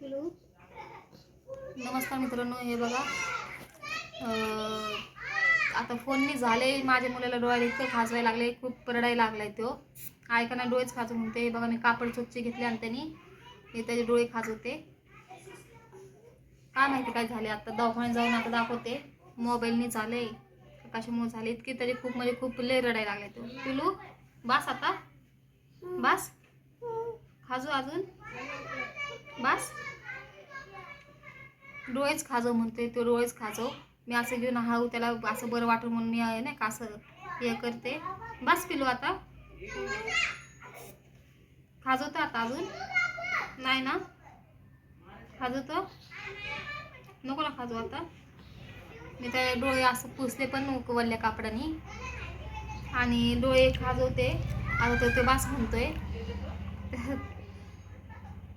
Hello. नमस्कार मित्रांनो हे बघा. आता फोननी झाले माझ्या मुलाला डोळ्याला इतकं खाजवायला लागले खूप रडायला लागलाय तो. ऐकाना डोळेच खाजून म्हणते हे बघा मी कापड चोपचे घेतले आणि त्यांनी हे त्याचे डोळे खाजवते. काय माहिती काय झाले आता दवाखान्यात जाऊन आता दाखवते. मोबाईलनी झाले कशामुळे झाले इतके तरी खूप म्हणजे खूप लय रडायला लागले तो. पिलू बास आता. बास. खाजू अजून. बस. डोळेच खाजव म्हणते तो डोळेच खाजव. मी असं घेऊन हाऊ त्याला असं बरं वाटून म्हणून मी आहे नाही का असं हे करते. बस पिलो आता. खाजवतं आता अजून? नाही ना? खाजवतं? नको ना खाजू आता. मी त्या डोळे असं पुसले पण नको वल्ल्या कापडाने. आणि डोळे खाजवते. आता तो ते बास म्हणतोय.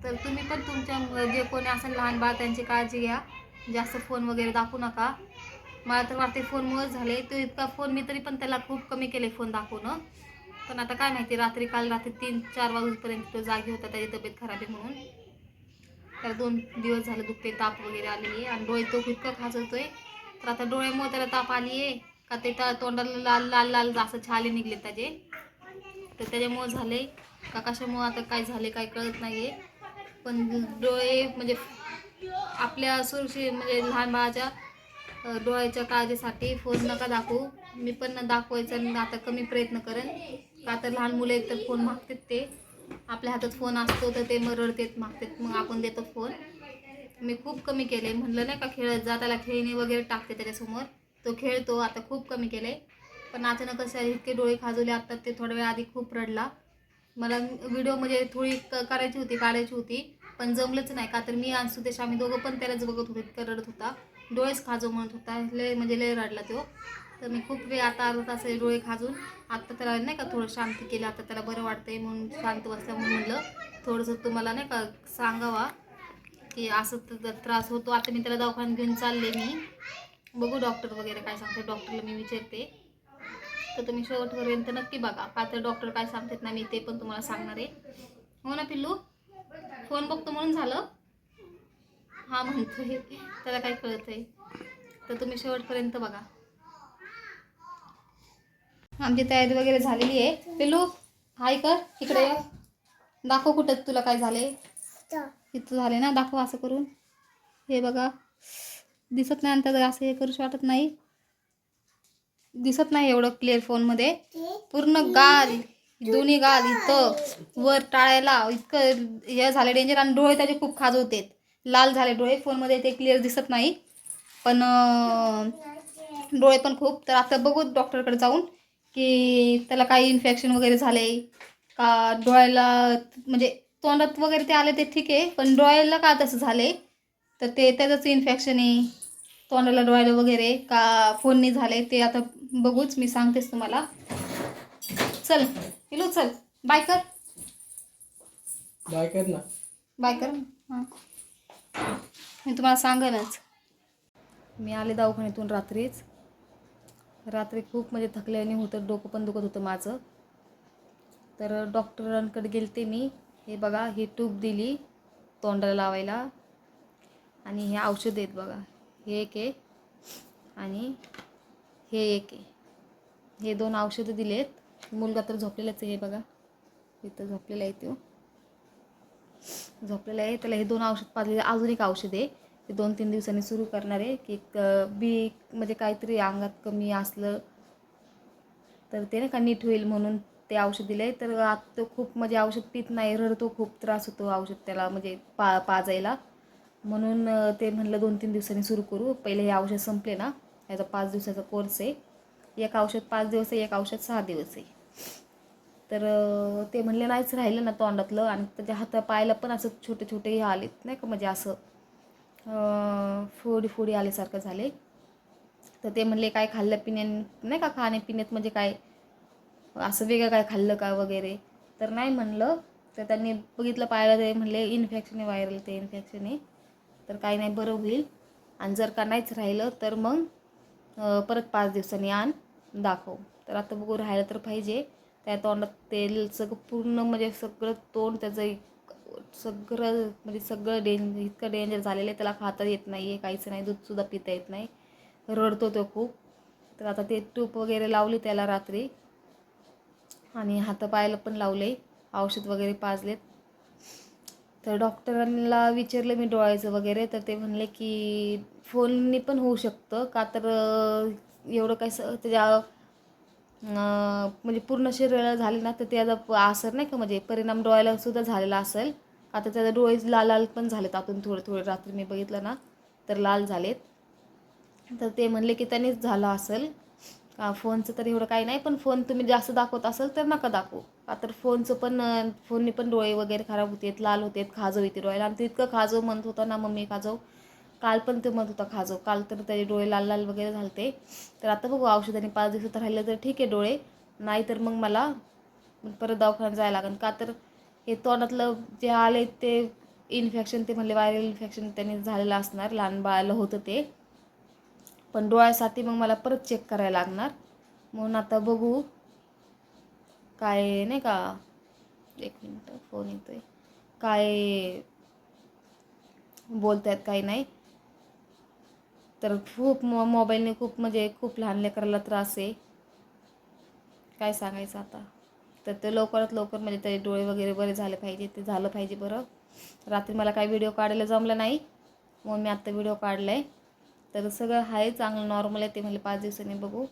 तर तुम्ही पण तुमच्या जे कोणी असेल लहान बाळ त्यांची काळजी घ्या. जास्त फोन वगैरे दाखवू नका. मला तर वाटते फोनमुळेच झाले. तो इतका फोन मी तरी पण त्याला खूप कमी केले फोन दाखवणं. पण आता काय माहिती रात्री काल रात्री तीन चार वाजेपर्यंत तो जागी होता. त्याची तब्येत खराब आहे म्हणून. त्याला दोन दिवस झाले दुखते ताप वगैरे आलेली आहे. आणि डोळे तो इतकं खाजवतोय. तर आता डोळ्यामुळे त्याला ताप आली आहे का ते त्या तोंडाला लाल लाल लाल असं छाले निघले त्याचे. तर त्याच्यामुळे झाले का कशामुळे आता काय झाले काय कळत नाही आहे पण डोळे म्हणजे आपल्या सुरक्षित म्हणजे लहान बाळाच्या डोळ्याच्या काळजीसाठी फोन नका दाखवू. मी पण न दाखवायचा आता कमी प्रयत्न करेन. का तर लहान मुलं तर फोन मागतात ते. आपल्या हातात फोन असतो तर ते मग रडतेत मागतात. मग आपण देतो फोन मी खूप कमी केले. म्हणलं नाही का खेळत जा त्याला खेळणी वगैरे टाकते त्याच्यासमोर. तो खेळतो आता खूप कमी केले. पण अचानक कसं इतके डोळे खाजवले आता ते थोड्या वेळ आधी खूप रडला. मला व्हिडिओ म्हणजे थोडी क- करायची होती काढायची होती. पण जमलंच नाही का तर मी आणि सुदेश आम्ही दोघं पण त्यालाच बघत होतो इतकं रडत होता. डोळेच खाजो म्हणत होता लय म्हणजे लय रडला तो. तर मी खूप वेळ आता अर्धा तास डोळे खाजून आता त्याला नाही का थोडं शांती केली आता त्याला बरं वाटतंय म्हणून शांत बसल्या म्हणून म्हणलं थोडंसं तुम्हाला नाही का सांगावा की असं तर त्रास होतो. आता मी त्याला दवाखान्यात घेऊन चालले मी. बघू डॉक्टर वगैरे काय सांगते डॉक्टरला मी विचारते. तर तुम्ही शेवटपर्यंत नक्की बघा. का तर डॉक्टर काय सांगतात ना मी ते पण तुम्हाला सांगणार आहे. हो ना पिल्लू? फोन बघतो म्हणून झालं? हा म्हणतोय. त्याला काय कळत आहे तर तुम्ही शेवटपर्यंत बघा. आमची तयारी वगैरे झालेली आहे. पिल्लू हाय कर. इकडे दाखव कुठं तुला काय झाले इथं झाले ना. दाखव असं करून. हे बघा. दिसत नाही आणि त्याचं असं हे करूच वाटत नाही. दिसत नाही एवढं क्लिअर फोनमध्ये पूर्ण गाल दोन्ही गाल इथं वर टाळायला इतकं हे झालं डेंजर आणि डोळे त्याचे खूप खाज होते. लाल झाले डोळे फोनमध्ये ते क्लिअर दिसत नाही. पण डोळे पण खूप. तर आता बघू डॉक्टरकडे जाऊन की त्याला काही इन्फेक्शन वगैरे झाले का? डोळ्याला म्हणजे तोंडात वगैरे ते आले ते ठीक आहे पण डोळ्याला का तसं झाले? तर ते त्याचंच इन्फेक्शन आहे. तोंडाला डोळ्याला वगैरे का फोननी झाले ते आता बघूच मी सांगतेच तुम्हाला. चल पिलू चल. बाय कर. बाय कर ना. बाय कर. हां. मी तुम्हाला सांगेनच. मी आले दवाखान्यातून रात्रीच. रात्री खूप म्हणजे थकल्याने होतं डोकं पण दुखत होतं माझं. तर डॉक्टरांकडे गेलते मी. हे बघा ही ट्यूब दिली तोंडाला लावायला. आणि हे औषध आहेत बघा. हे एक आहे. आणि हे एक आहे. हे दोन औषधं दिले आहेत मुलगा तर झोपलेलाच आहे हे बघा. इथं झोपलेला आहे तो. झोपलेला आहे. त्याला हे दोन औषध पाजले अजून एक औषध आहे. ते दोन तीन दिवसांनी सुरू करणार आहे. की बी म्हणजे काहीतरी अंगात कमी असलं तर ते नाही का नीट होईल म्हणून ते औषध दिलं आहे. तर आता तो खूप म्हणजे औषध पित नाही. रडतो खूप त्रास होतो औषध त्याला म्हणजे पा पाजायला. म्हणून ते म्हणलं दोन तीन दिवसांनी सुरू करू. पहिले हे औषध संपले ना याचा पाच दिवसाचा कोर्स आहे. एक औषध पाच दिवस आहे एक औषध सहा दिवस आहे. तर ते म्हणले नाहीच राहिलं ना तोंडातलं. आणि त्याच्या हाता पायाला पण असं छोटे छोटे हे आलेत नाही का? म्हणजे असं फोडी फोडी आल्यासारखं झाले. तर ते म्हणले काय खाल्लं पिण्यान नाही का? खाण्यापिण्यात म्हणजे काय? असं वेगळं काय खाल्लं का वगैरे? तर नाही म्हणलं. तर त्यांनी बघितलं पाहायला ते म्हणले इन्फेक्शन आहे व्हायरल ते इन्फेक्शन आहे. तर काही नाही बरं होईल. आणि जर का नाहीच राहिलं तर मग परत पाच दिवसांनी आण दाखव. तर आता बघू राहिलं तर पाहिजे. त्या तोंडात तेल सगळं पूर्ण म्हणजे सगळं तोंड त्याचं सगळं म्हणजे सगळं डेंज इतकं डेंजर झालेलं आहे त्याला खाता येत नाही आहे काहीच नाही दूधसुद्धा पिता येत नाही. रडतो तो खूप. तर आता ते टूप वगैरे लावली त्याला रात्री. आणि हातापायाला पण लावले औषध वगैरे पाजलेत. तर डॉक्टरांना विचारलं मी डोळ्याचं वगैरे तर ते म्हणले की फोनने पण होऊ शकतं. का तर एवढं काय स त्याच्या म्हणजे पूर्ण शरीराला झाले ना तर त्याचा असर नाही का म्हणजे परिणाम डोळ्याला सुद्धा झालेला असेल. आता त्याचा डोळे लाल लाल पण झालेत आतून थोडे थोडे. रात्री मी बघितलं ना तर लाल झालेत. तर ते म्हणले की त्यांनीच झालं असेल. का फोनचं तर एवढं काही नाही पण फोन तुम्ही जास्त दाखवत असाल तर नका दाखवू. का तर फोनचं पण फोनने पण डोळे वगैरे खराब होतेत लाल होतेत खाजव येते डोळ्याला आणि ते इतकं खाजव म्हणत होता ना मम्मी खाजव काल पण ते म्हणत होता खाजव काल तर त्याचे डोळे लाल लाल वगैरे झालते. तर आता बघू औषधाने पाच दिवसात राहिले तर ठीक आहे डोळे. नाही तर मग मला परत दवाखान्यात जायला लागेल. का तर हे तोंडातलं जे आले ते इन्फेक्शन ते म्हणले व्हायरल इन्फेक्शन त्यांनी झालेलं असणार. लहान बाळाला होतं ते. पण डोळ्यासाठी मग मला परत चेक करायला लागणार. म्हणून आता बघू. काय नाही का? एक मिनटं फोन येतोय. काय बोलतायत काही नाही. तर खूप मो मोबाईलने खूप म्हणजे खूप लहान लेकराला त्रास आहे. काय सांगायचं आता? तर ते लवकरात लवकर म्हणजे ते डोळे वगैरे बरे झाले पाहिजे ते झालं पाहिजे बरं. रात्री मला काही व्हिडिओ काढायला जमला नाही. म्हणून मी आत्ता व्हिडिओ काढला आहे तर सगळं आहे चांगलं नॉर्मल आहे ते म्हणले पाच दिवसांनी बघू.